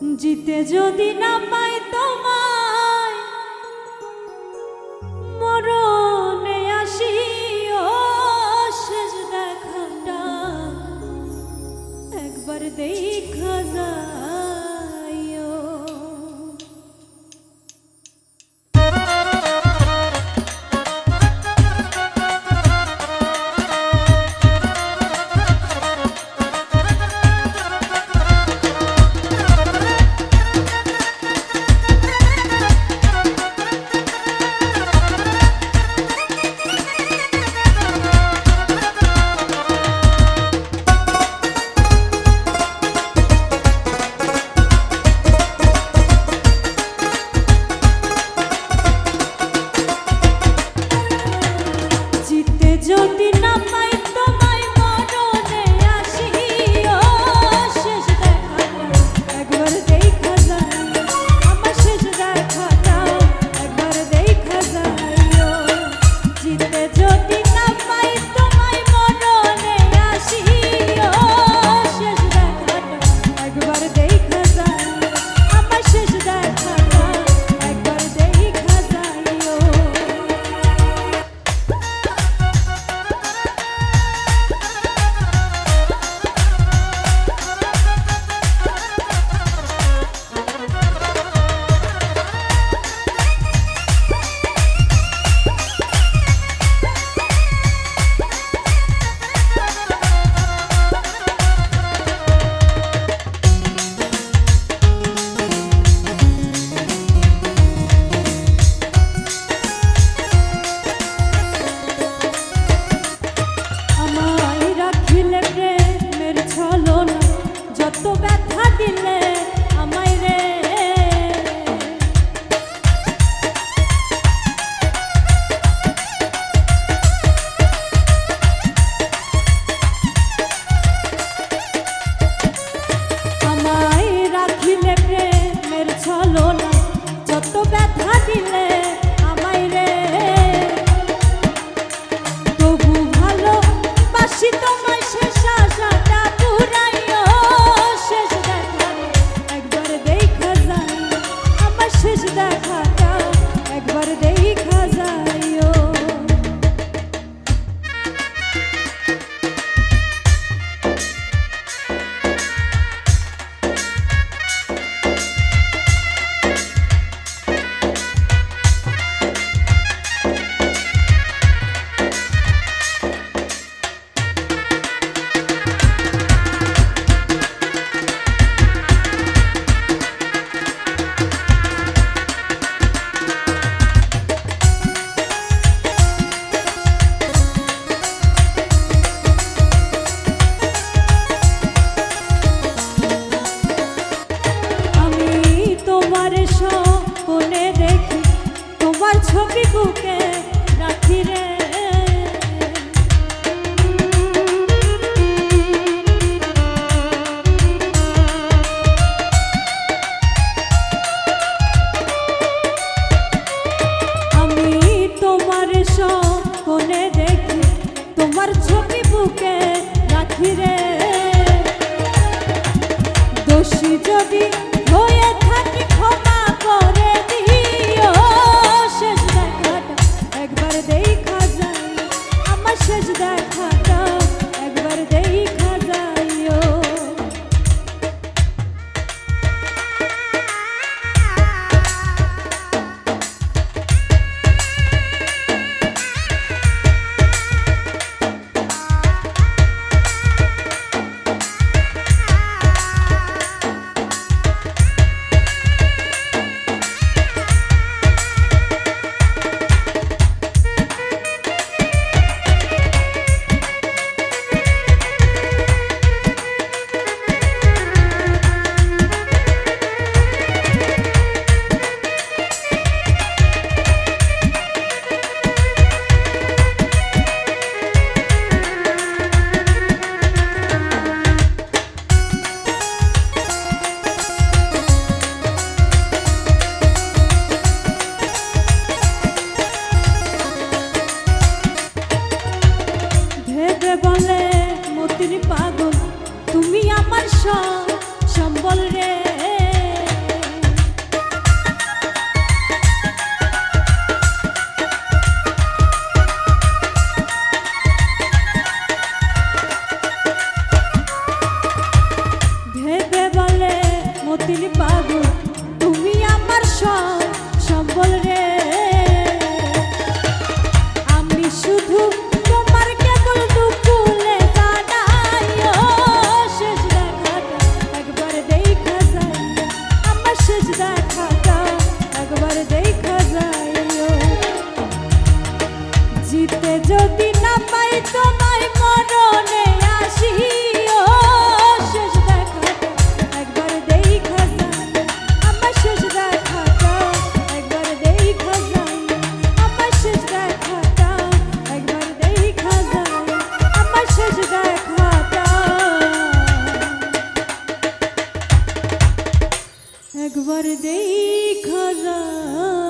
জিতে যদি না পাই তোমায় মরণে আসি শেষ দেখাটা। একবার দেখা যায়। silence. তোমার সপনে দেখি, তোমার ছবি বুকে রাখি রে। আমি তোমার সপনে দেখি, তোমার ছবি বুকে রাখি রে। দোষী যদি মতির পাগল একবার দেখা যায়